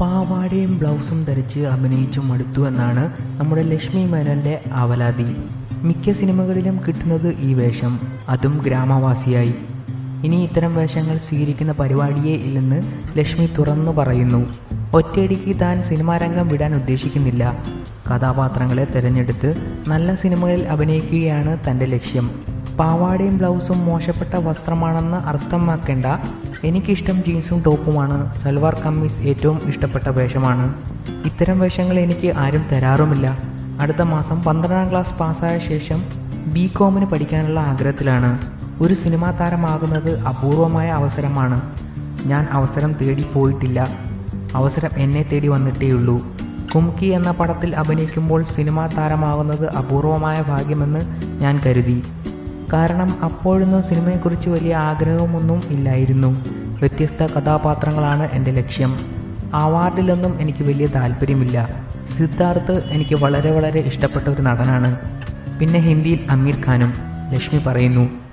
പാവാടയും ബ്ലൗസും ധരിച്ച് അഭിനയിച്ചു മടുത്തു എന്നാണ് നമ്മുടെ ലക്ഷ്മി മേനോന്റെ അവലാതി മിക്ക സിനിമകളിലും കിട്ടുന്നത് ഈ വേഷം. അതും ഗ്രാമവാസിയായി. ഇനി ഇത്തരം വേഷങ്ങൾ സ്വീകരിക്കുന്ന പരിപാടിയേ ഇല്ലെന്ന് ലക്ഷ്മി തുറന്നു പറയുന്നു. ഒറ്റയടിക്ക് താൻ സിനിമാരംഗം വിടാൻ ഉദ്ദേശിക്കുന്നില്ല. കഥാപാത്രങ്ങളെ തിരഞ്ഞെടുത്ത് നല്ല സിനിമകളിൽ അഭിനയിക്കുകയാണ് തന്റെ ലക്ഷ്യം. പാവാടയും ബ്ലൗസും മോശപ്പെട്ട വസ്ത്രമാണെന്ന് അർത്ഥമാക്കേണ്ട എനിക്കിഷ്ടം ജീൻസും ടോപ്പുമാണ്. സൽവാർ കമ്മീസ് ഏറ്റവും ഇഷ്ടപ്പെട്ട വേഷമാണ്. ഇത്തരം വേഷങ്ങൾ എനിക്ക് ആരും തരാറുമില്ല. അടുത്ത മാസം പന്ത്രണ്ടാം ക്ലാസ് പാസ്സായ ശേഷം ബി കോമിന് പഠിക്കാനുള്ള ആഗ്രഹത്തിലാണ്. ഒരു സിനിമാ താരമാകുന്നത് അപൂർവമായ അവസരമാണ്. ഞാൻ അവസരം തേടി പോയിട്ടില്ല. അവസരം എന്നെ തേടി വന്നിട്ടേയുള്ളൂ. കുംകി എന്ന പടത്തിൽ അഭിനയിക്കുമ്പോൾ സിനിമാ താരമാകുന്നത് അപൂർവമായ ഭാഗ്യമെന്ന് ഞാൻ കരുതി. കാരണം അപ്പോഴൊന്നും സിനിമയെക്കുറിച്ച് വലിയ ആഗ്രഹമൊന്നും ഇല്ലായിരുന്നു. വ്യത്യസ്ത കഥാപാത്രങ്ങളാണ് എന്റെ ലക്ഷ്യം. അവാർഡിലൊന്നും എനിക്ക് വലിയ താല്പര്യമില്ല. സിദ്ധാർത്ഥ് എനിക്ക് വളരെ വളരെ ഇഷ്ടപ്പെട്ട ഒരു നടനാണ്. പിന്നെ ഹിന്ദിയിൽ അമീർ ഖാനും ലക്ഷ്മി പറയുന്നു.